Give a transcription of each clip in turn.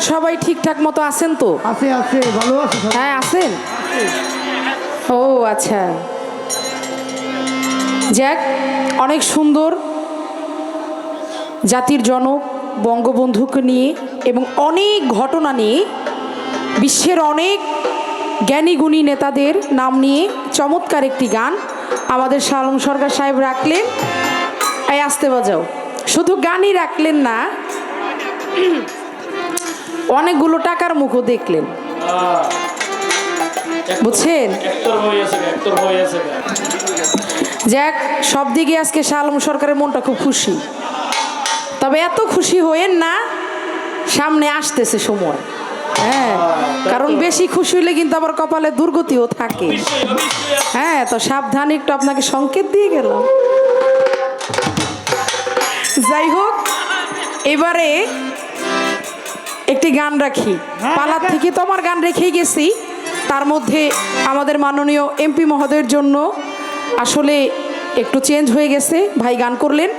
সবাই ঠিকঠাক মতো আছেন তো? আছে আছে ভালো আছে হ্যাঁ আছেন? ও আচ্ছা। যাক অনেক সুন্দর জাতির জনক বঙ্গবন্ধুকে নিয়ে এবং অনেক ঘটনা নিয়ে বিশ্বের অনেক জ্ঞানী গুণী নেতাদের নাম নিয়ে চমৎকার একটি গান আমাদের শালম সরকার সাহেব রাখলেন। এই আসতে বাজাও। শুধু গানই রাখলেন না অনেকগুলো টাকার মুখও দেখলেন। বুঝছেন? হয়ে হয়ে যাক সব দিকে আজকে শালম সরকারের মনটা খুব খুশি। তবে এত খুশি হয়েন না সামনে আসতেছে সময়। হ্যাঁ কারণ বেশি খুশি হলে কিন্তু আবার কপালে দুর্গতিও থাকে। হ্যাঁ তো সাবধান একটু আপনাকে সংকেত দিয়ে গেলাম। যাই হোক এবারে একটি গান রাখি। পালার থেকে তো আমার গান রেখেই গেছি। তার মধ্যে আমাদের মাননীয় এমপি মহোদয়ের জন্য আসলে একটু চেঞ্জ হয়ে গেছে। ভাই গান করলেন।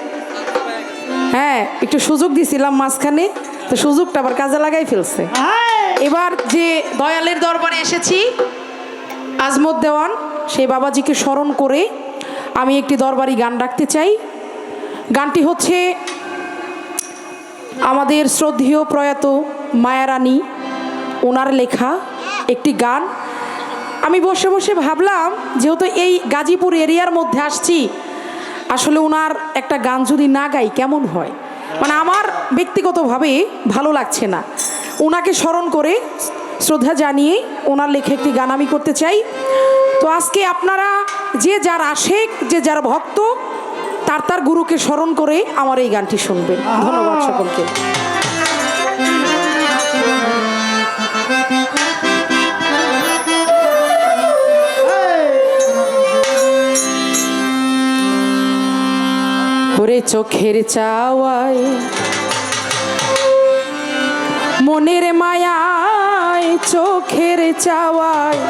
হ্যাঁ একটু সুযোগ দিছিলাম মাঝখানে তো সুযোগটা আবার কাজে লাগাই ফেলছে। এবার যে দয়ালের দরবারে এসেছি আজমত দেওয়ান সেই বাবাজিকে স্মরণ করে আমি একটি দরবারি গান রাখতে চাই। গানটি হচ্ছে আমাদের শ্রদ্ধেয় প্রয়াত মায়ারানী ওনার লেখা একটি গান। আমি বসে বসে ভাবলাম, যেহেতু এই গাজীপুর এরিয়ার মধ্যে আসছি, আসলে ওনার একটা গান যদি না গাই, কেমন হয়? মানে আমার ব্যক্তিগতভাবে ভালো লাগছে না। ওনাকে স্মরণ করে শ্রদ্ধা জানিয়ে ওনার লেখা একটি গান আমি করতে চাই। তো আজকে আপনারা যে যার আশেক, যে যার ভক্ত, তার তার গুরুকে স্মরণ করে আমার এই গানটি শুনবেন। ধন্যবাদ সকলকে। ওরে চোখের চাওয়ায় মনের মায়ায় চোখের চাওয়ায়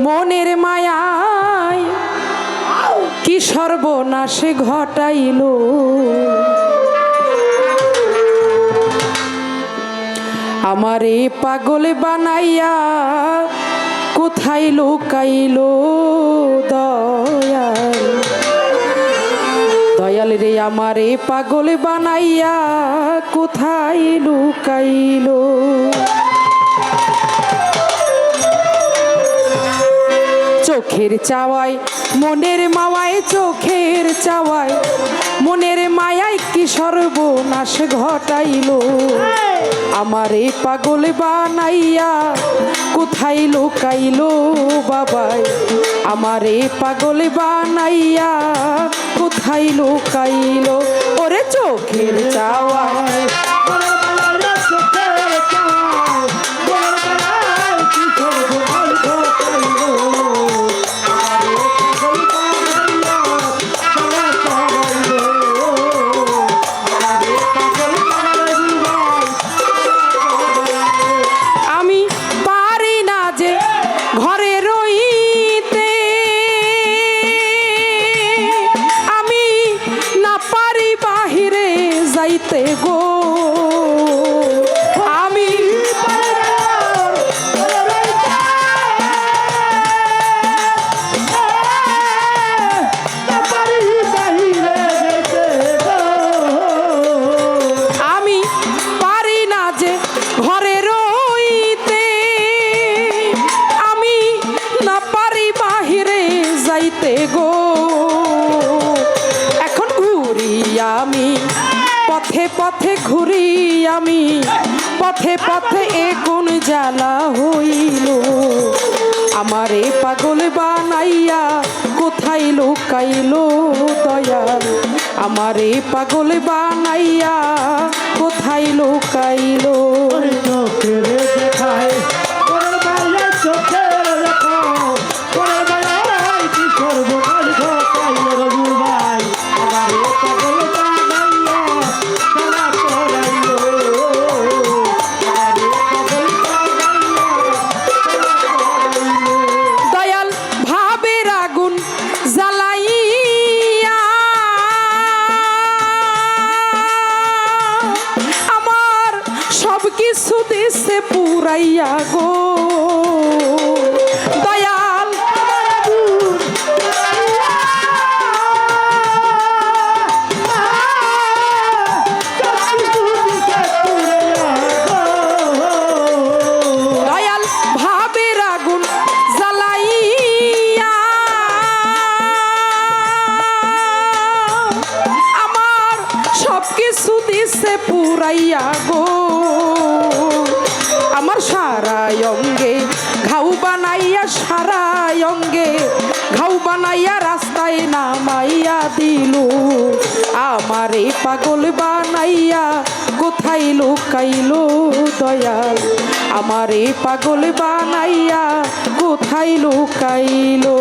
মনের মায়ায় কি সর্বনাশে ঘটাইল? আমারে পাগল বানাইয়া কোথায় লুকাইল দয়াল? দয়াল রে আমারে পাগল বানাইয়া কোথায় লুকাইল? চোখের চাওয়ায়, মনের মাওয়ায় চোখের চাওয়ায়, মনের মায়ায় কি সর্বনাশ ঘটাইল? আমারে পাগল বানাইয়া কোথায় লুকাইল বাবাই? আমারে পাগল বানাইয়া কোথায় লুকাইল? ওরে চোখের চাওয়ায় পথে পথে এ কোন জ্বালা হইল। আমারে পাগল বানাইয়া কোথায় লুকাইল দয়াল? আমারে পাগল বানাইয়া কোথায় লুকাইল? চোখের পুরাইয়া গো। আমার সারা অঙ্গে, ঘাউ বানাইয়া সারা অঙ্গে, ঘাউ বানাইয়া রাস্তায় নামাইয়া দিল। আমারে পাগল বানাইয়া কোথায় লুকাইলো দয়াল? আমারে পাগল বানাইয়া কোথায় লুকাইলো?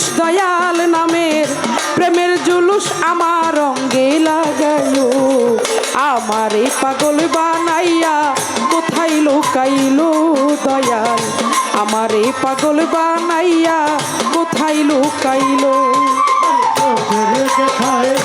জুলুস দয়াল নামের, প্রেমের জুলুস আমার অঙ্গে লাগাইলো। এই পাগল বানাইয়া কোথায় লুকাইলো দয়াল? আমার এই পাগল বানাইয়া কোথায় লুকাইলো? চোখের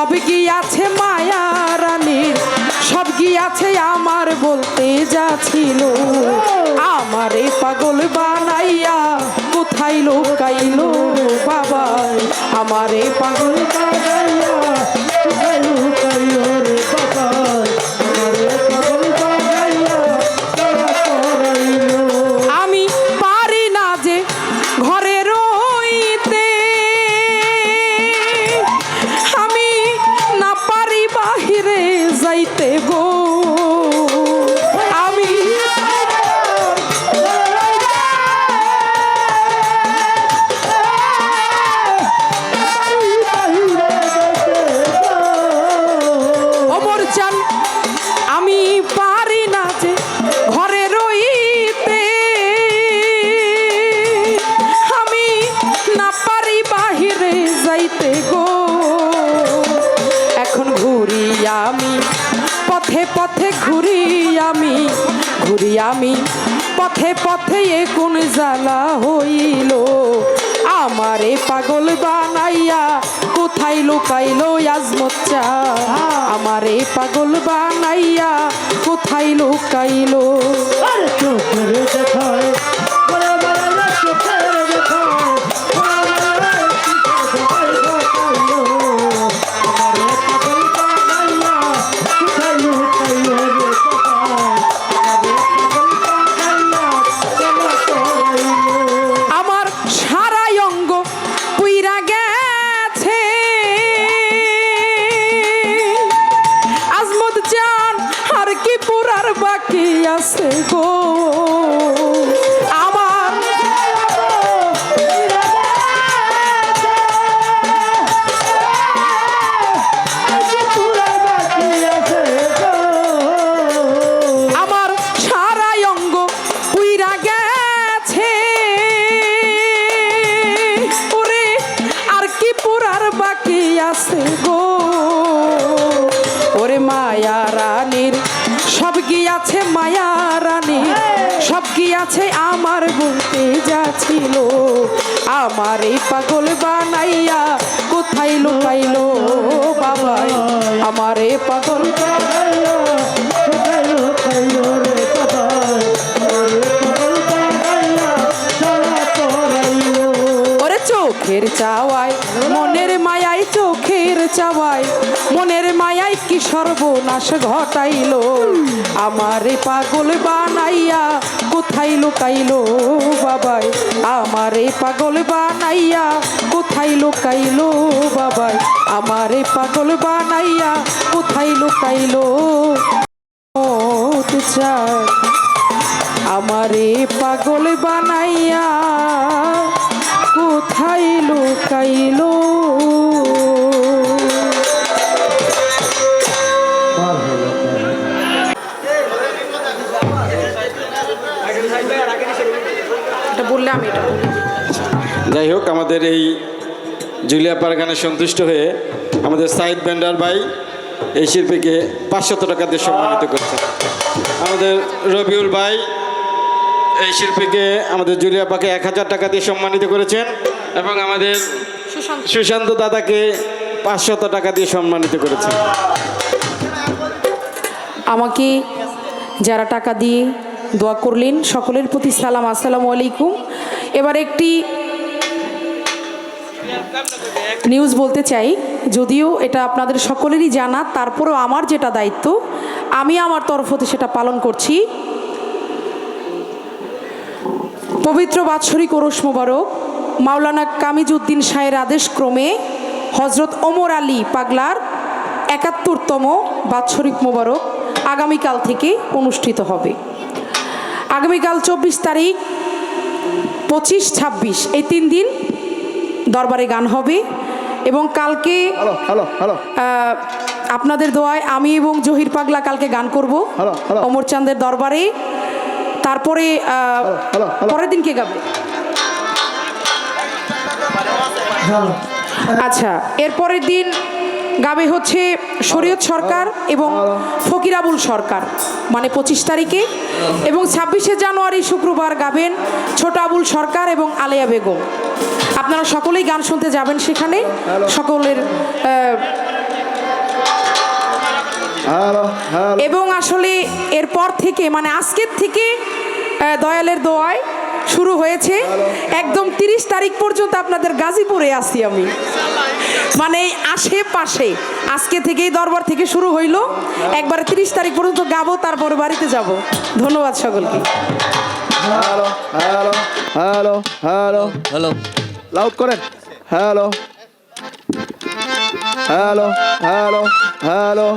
সব আছে মায়া রানীর সব আছে আমার বলতে যাচ্ছিল আমারে পাগল বানাইয়া কোথায় লোকাইলো বাবা আমারে পাগল বানাইয়া কোথায় ঘুরি আমি, পথে পথে এ কোন জ্বালা হইল। আমারে পাগল বানাইয়া কোথায় লুকাইলো আজমত চা? আমারে পাগল বানাইয়া কোথায় লুকাইলো? যাচ্ছিল আমার এই পাগল বানাইয়া কোথায় লুকাইল বাবাই? আমার এই পাগল ওরে চোখের চাওয়ায়, মনের মায়াই চোখের চাওয়ায়, মনের মায়াই কি সর্বনাশ ঘটাইলো? আমারে পাগল বানাইয়া কোথায় লুকাইলো বাবাই? আমারে পাগল বানাইয়া কোথায় লুকাইলো বাবাই? আমারে পাগল বানাইয়া কোথায় লুকাইলো? আমারে পাগল বানাইয়া কোথায় লুকাইলো। যাই হোক, আমাদের এই জুলিয়া পারগানে সন্তুষ্ট হয়ে আমাদের সাইদ বেন্ডার ভাই এই শিল্পীকে পাঁচশত টাকা দিয়ে সম্মানিত করছেন। আমাদের রবিউল ভাই এই শিল্পীকে আমাদের জুলিয়া পাকে এক হাজার টাকা দিয়ে সম্মানিত করেছেন। এবং আমাদের সুশান্ত। সুশান্ত দাদাকে পাঁচশত টাকা দিয়ে সম্মানিত করেছে। আমাকে যারা টাকা দিয়ে দোয়া করলেন সকলের প্রতি সালাম আসসালামু আলাইকুম। এবার একটি নিউজ বলতে চাই। যদিও এটা আপনাদের সকলেরই জানা তারপরেও আমার যেটা দায়িত্ব আমি আমার তরফ হতে সেটা পালন করছি। পবিত্র বাৎসরিক ওরস মোবারক। মাওলানা কামিজউদ্দিন শাহের আদেশ ক্রমে হজরত ওমর আলী পাগলার একাত্তরতম বাৎসরিক মোবারক আগামীকাল থেকে অনুষ্ঠিত হবে আগামীকাল চব্বিশ তারিখ পঁচিশ ছাব্বিশ এই তিন দিন দরবারে গান হবে এবং কালকে আপনাদের দোয়ায় আমি এবং জহির পাগলা কালকে গান করব। অমর চাঁদের দরবারে তারপরে। পরের দিন কে গাবে আচ্ছা এর পরের দিন গাবে হচ্ছে শরীয়ত সরকার এবং ফকির আবুল সরকার মানে পঁচিশ তারিখে এবং ছাব্বিশে জানুয়ারি শুক্রবার গাবেন ছোট আবুল সরকার এবং আলেয়া বেগম। আপনারা সকলেই গান শুনতে যাবেন সেখানে, সকলের এবং আসলে এরপর থেকে মানে আজকের থেকে দয়ালের দোয়ায় শুরু হয়েছে। একদম তিরিশ তারিখ পর্যন্ত আপনাদের গাজীপুরে আছি আমি। মানে আশেপাশে আজকে থেকেই দরবার থেকে শুরু হইল। একবারে তিরিশ তারিখ পর্যন্ত গাবো তারপর বাড়িতে যাব। ধন্যবাদ সকলকে। Hello hello hello hello. Hello. Loud করেন। হ্যালো। Hello hello hello.